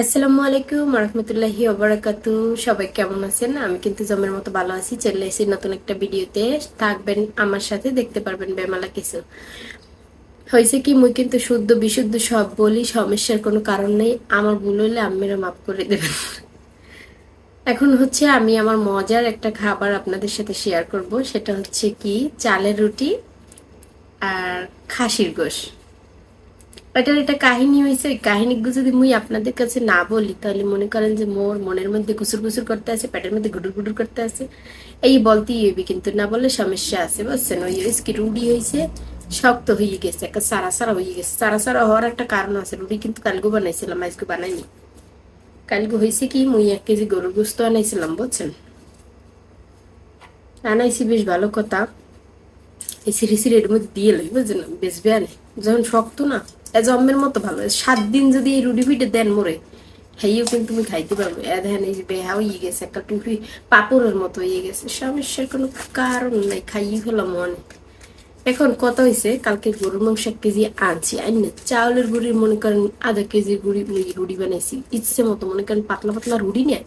আসসালামু আলাইকুম রহমতুল্লাহি ওবরাকাতু সবাই কেমন আছেন? আমি কিন্তু জমের মতো ভালো আছি। চলে এসেছি নতুন একটা ভিডিওতে। থাকবেন আমার সাথে, দেখতে পারবেন বেমালা কিছু। হয়েছে কি, মুই কিন্তু শুদ্ধ বিশুদ্ধ সব বলি, সমস্যার কোনো কারণ নেই। আমার ভুল হলে আম্মিরা মাফ করে দেবেন। এখন হচ্ছে আমি আমার মজার একটা খাবার আপনাদের সাথে শেয়ার করব। সেটা হচ্ছে কি, চালের রুটি আর খাসির গোশ। এটার একটা কাহিনী হয়েছে, ওই কাহিনীগুলো যদি মুই আপনাদের কাছে না বলি, তাহলে মনে করেন যে মোর মনের মধ্যে কুসুর কুসুর করতে আছে, পেটের মধ্যে গুডুর গুডুর করতে আছে। এই বলতেই হইবে কিন্তু না বললে সমস্যা আছে, বুঝছেন? ওই কি রুডি হয়েছে শক্ত হয়ে গেছে, একটা সারা সারা হয়ে গেছে। সারা সারা হওয়ার একটা কারণ আছে রুটি কিন্তু কালগু বানাইছিলাম, আজকে বানাইনি। কালগু হয়েছে কি, মুই এক কেজি গরুর গোস্ত আনাইছিলাম, বুঝছেন? আনাইছি, বেশ ভালো কথা। এই সিঁড়ি সিঁড়ি এর মধ্যে দিয়ে লই, বুঝছেন? বেশ বেয়ানে। যখন শক্ত না জম্মের মতো ভালো। সাত দিন যদি এই রুটি ফিটে দেন মোরে, হেইও কিন্তু তুমি খাইতে পারব। এ দেখেন এই যে বেহা হয়ে গেছে, একটা টুপি পাপড়ের মতো হয়ে গেছে। সমস্যার কোনো কারণ নাই, খাইয়ে ফেলাম মনে এখন কত হয়েছে কালকে গরুর মাংস এক কেজি আনছি। আইন না, চাউলের গুড়ি মনে করেন আধা কেজি গুড়ি রুটি বানাইছি। ইচ্ছে মতো মনে করেন পাতলা পাতলা রুটি নিয়ে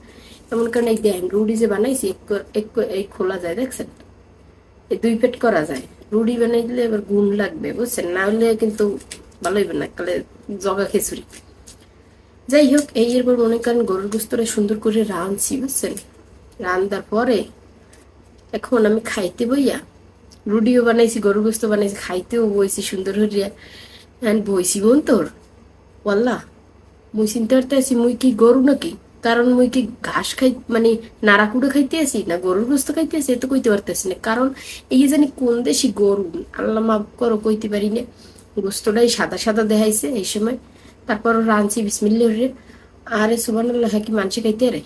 এমন কারণ এই দেন, রুটি যে বানাইছি, এক এই খোলা যায়, দেখছেন? এই দুই পেট করা যায়। রুটি বানাই দিলে এবার গুণ লাগবে, বুঝছেন? না হলে কিন্তু ভালো না কালে জগা খিচুড়ি যাই হোক, এই এরপর মনে করেন গরুর গুস্তরে সুন্দর করে রাঁধছি, বুঝছেন? রান্দার পরে এখন আমি খাইতে বইয়া রুডিও বানাইছি, গরুর গোস্ত বানাইছি, খাইতেও বইছি, সুন্দর হরিয়া হ্যাঁ বইছি বোন তোর? বললা মুই চিন্তা করতে আছি, মুই কি গরু নাকি? কারণ মুই কি ঘাস খাই মানে নাড়াকুড়ো খাইতে আসি না গরুর গোস্ত খাইতে আসি এত কইতে পারতেছি না। কারণ এই জানি কোন দেশি গরু, আল্লাহ মাফ করো, কইতে পারি না। গোস্তটাই সাদা সাদা দেখাইছে এই সময়। তারপর রাঁধছি বিসমিল্লা আরে সুবান হ্যাঁ কি মানসি খাইতে রে?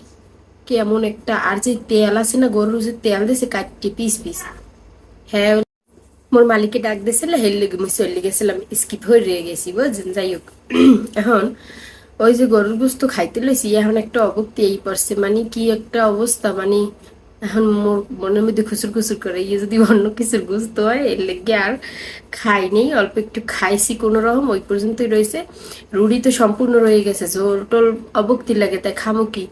কি এমন একটা, আর যে তেল আছে না, গরুর যে তেল দিছে, কাটতে পিস পিস হ্যাঁ মোর মালিকে ডাক দিয়েছিল, হের লেগে মুই চলে গেছিলাম স্কিপ হয়ে রয়ে গেছি বুঝছেন যাই হোক। এখন ওই যে গরুর গোস্ত খাইতে লইছি, এখন একটা অবক্তি এই পড়ছে মানে কি একটা অবস্থা মানে এখন মোর মনের মধ্যে খুচুর খুচুর করে ইয়ে যদি অন্য কিছুর গুস্ত হয়, এর লেগে আর খাই নেই, অল্প একটু খাইছি কোনো রকম, ওই পর্যন্তই রয়েছে। রুড়ি তো সম্পূর্ণ রয়ে গেছে জোর টোল অবক্তি লাগে, তাই খামো কি?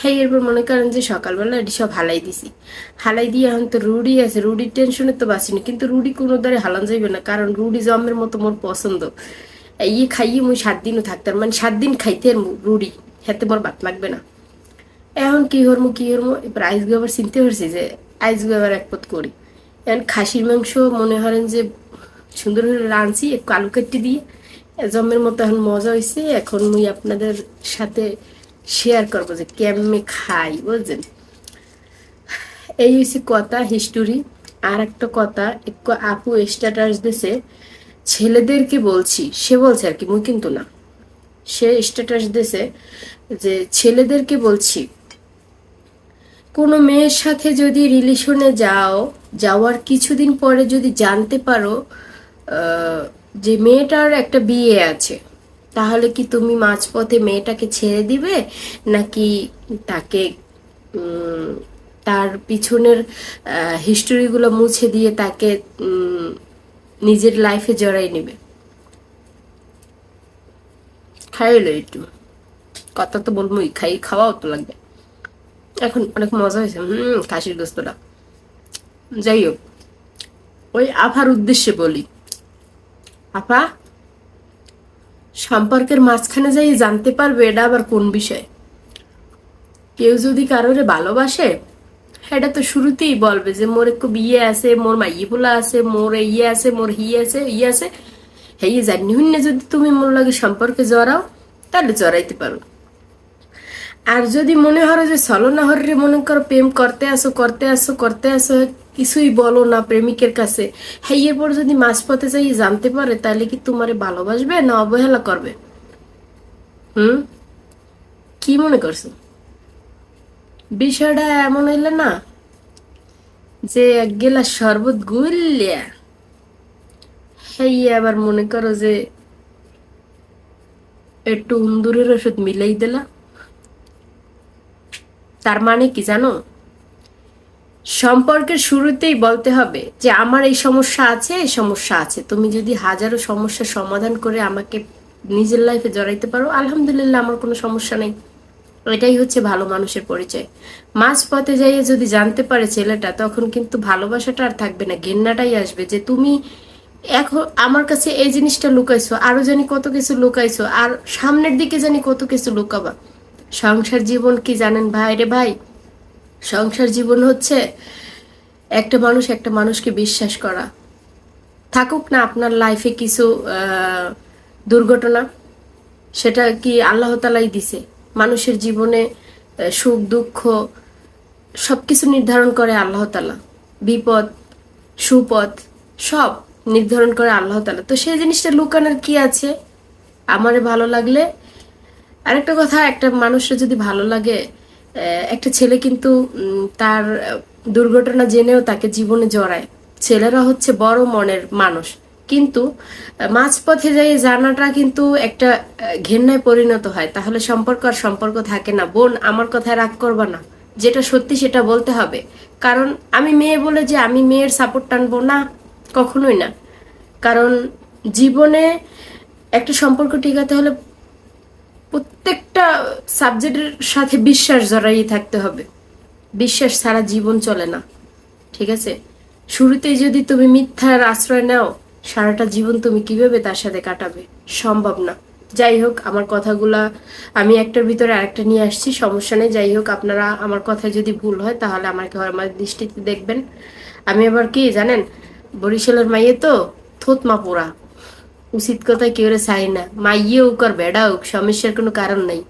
হ্যাঁ এরপর মনে করেন যে সকালবেলা এটি সব হালাই দিছি। হালাই দিয়ে এখন তো রুডি আছে, রুডির টেনশনে তো বাঁচিনি, কিন্তু রুডি কোনো দ্বারে হালান যাইবে না, কারণ রুডি জমের মতো মোর পছন্দ। ইয়ে খাইয়ে মুই সাত দিনও থাকতাম মানে সাত দিন খাইতে রুডি, হেতে মোর বাত লাগবে না। এখন কি হরমু কি হরমু এবার আইসগু আবার চিনতে পারছি যে আইসগু আবার এক পথ করি। এখন খাসির মাংস মনে করেন যে সুন্দর করে রাঁধছি, একটু আলু কাটি দিয়ে। জমের মতো এখন মজা হয়েছে এখন মুই আপনাদের সাথে শেয়ার করব যে কেমনে খাই, বুঝছেন? এই হয়েছে কথা হিস্টোরি আর একটা কথা, একটু আপু স্ট্যাটাস দিছে, ছেলেদেরকে বলছি, সে বলছে আর কি, মুই কিন্তু না। সে স্ট্যাটাস দিছে যে ছেলেদেরকে বলছি কোনো মেয়ের সাথে যদি রিলেশনে যাও, যাওয়ার কিছুদিন পরে যদি জানতে পারো যে মেয়েটার একটা বিয়ে আছে, তাহলে কি তুমি মাঝপথে মেয়েটাকে ছেড়ে দিবে? নাকি তাকে তার পিছনের হিস্টোরিগুলো মুছে দিয়ে তাকে নিজের লাইফে জড়াই নেবে? খাইলো একটু। কথা তো বলবোই খাই খাওয়াও তো লাগবে। এখন অনেক মজা হয়েছে। হম খাসির গোস্তটা। যাই হোক, ওই আফার উদ্দেশ্যে বলি। আপা সম্পর্কের মাঝখানে যাই জানতে পারবে এটা আবার কোন বিষয়। কেউ যদি কারোরে ভালোবাসে, এটা তো শুরুতেই বলবে যে, মোর একটু বিয়ে আছে, মোর মাইয়ে পোলা আছে, মোর ইয়ে আছে, মোর হি আছে ইয়ে আছে। হেই জানি হুন্নে যদি তুমি মোর লাগে সম্পর্কে জড়াও, তাহলে জড়াইতে পারো। আর যদি মনে হয় যে হরে মনে করো প্রেম করতে আসো করতে আসো করতে আসো, কিছুই বলো না প্রেমিকের কাছে হ্যাঁ এরপর যদি মাঝপথে যাই জানতে পারে, তাহলে কি তোমারে ভালোবাসবে না অবহেলা করবে? হুম? কি মনে করছ? বিষয়টা এমন হইলে না, যে এক গেলা শরবত গুলিয়া হ্যাঁ আবার মনে করো যে একটু উন্দুরের ওষুধ মিলাই দিলা। তার মানে কি জানো? সম্পর্কের শুরুতেই বলতে হবে যে, আমার এই সমস্যা আছে, এই সমস্যা আছে। তুমি যদি হাজারো সমস্যার সমাধান করে আমাকে নিজের লাইফে জড়াইতে পারো, আলহামদুলিল্লাহ আমার কোনো সমস্যা নেই। এটাই হচ্ছে ভালো মানুষের পরিচয়। মাঝ পথে যাইয়ে যদি জানতে পারে ছেলেটা, তখন কিন্তু ভালোবাসাটা আর থাকবে না, ঘেন্নাটাই আসবে যে, তুমি এখন আমার কাছে এই জিনিসটা লুকাইছো, আরও জানি কত কিছু লুকাইছো, আর সামনের দিকে জানি কত কিছু লুকাবা। সংসার জীবন কি জানেন ভাই রে ভাই? সংসার জীবন হচ্ছে একটা মানুষ একটা মানুষকে বিশ্বাস করা। থাকুক না আপনার লাইফে কিছু দুর্ঘটনা, সেটা কি আল্লাহ তালাই দিছে। মানুষের জীবনে সুখ, দুঃখ সব কিছু নির্ধারণ করে আল্লাহ তালা। বিপদ সুপথ সব নির্ধারণ করে আল্লাহ তালা। তো সেই জিনিসটা লুকানোর কি আছে? আমারে ভালো লাগলে আরেকটা কথা, একটা মানুষের যদি ভালো লাগে একটা ছেলে কিন্তু তার দুর্ঘটনা জেনেও তাকে জীবনে জড়ায়। ছেলেরা হচ্ছে বড় মনের মানুষ। কিন্তু মাঝপথে যাই জানাটা কিন্তু একটা ঘেন্নায় পরিণত হয়। তাহলে সম্পর্ক আর সম্পর্ক থাকে না। বোন, আমার কথায় রাগ করবা না। যেটা সত্যি সেটা বলতে হবে। কারণ আমি মেয়ে বলে যে আমি মেয়ের সাপোর্ট টানবো না, কখনোই না। কারণ জীবনে একটা সম্পর্ক টিকাতে হলে প্রত্যেকটা সাবজেক্টের সাথে বিশ্বাস জড়াই থাকতে হবে। বিশ্বাস ছাড়া জীবন চলে না, ঠিক আছে? শুরুতেই যদি তুমি মিথ্যার আশ্রয় নাও, সারাটা জীবন তুমি কীভাবে তার সাথে কাটাবে? সম্ভব না। যাই হোক, আমার কথাগুলা আমি একটার ভিতরে আরেকটা নিয়ে আসছি, সমস্যা নেই। যাই হোক, আপনারা আমার কথায় যদি ভুল হয়, তাহলে আমাকে আমার দৃষ্টিতে দেখবেন। আমি আবার কি, জানেন? বরিশালের মাইয়ে তো থোতমা পোড়া। উচিত কথায় কেউ চাই না। মাইয়ে হোক আর বেড়া হোক, সমস্যার কোনো কারণ নাই।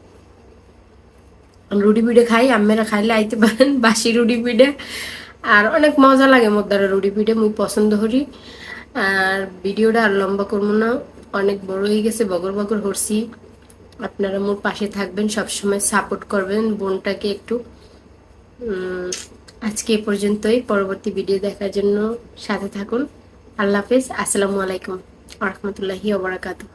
রুটি পিঠে খাই, আম্মেরা খাইলে আইতে পারেন, বাসি রুটি পিঠে। আর অনেক মজা লাগে মোদ্দারা রুটি পিঠে, মুই পছন্দ করি। আর ভিডিওটা আর লম্বা করব না, অনেক বড় হয়ে গেছে, বগর বগর হরছি আপনারা মোর পাশে থাকবেন, সবসময় সাপোর্ট করবেন, বোনটাকে একটু। আজকে এ পর্যন্তই, পরবর্তী ভিডিও দেখার জন্য সাথে থাকুন। আল্লাহ হাফেজ, আসসালামু আলাইকুম। রহমতুল্লাহি ওবরাকাতু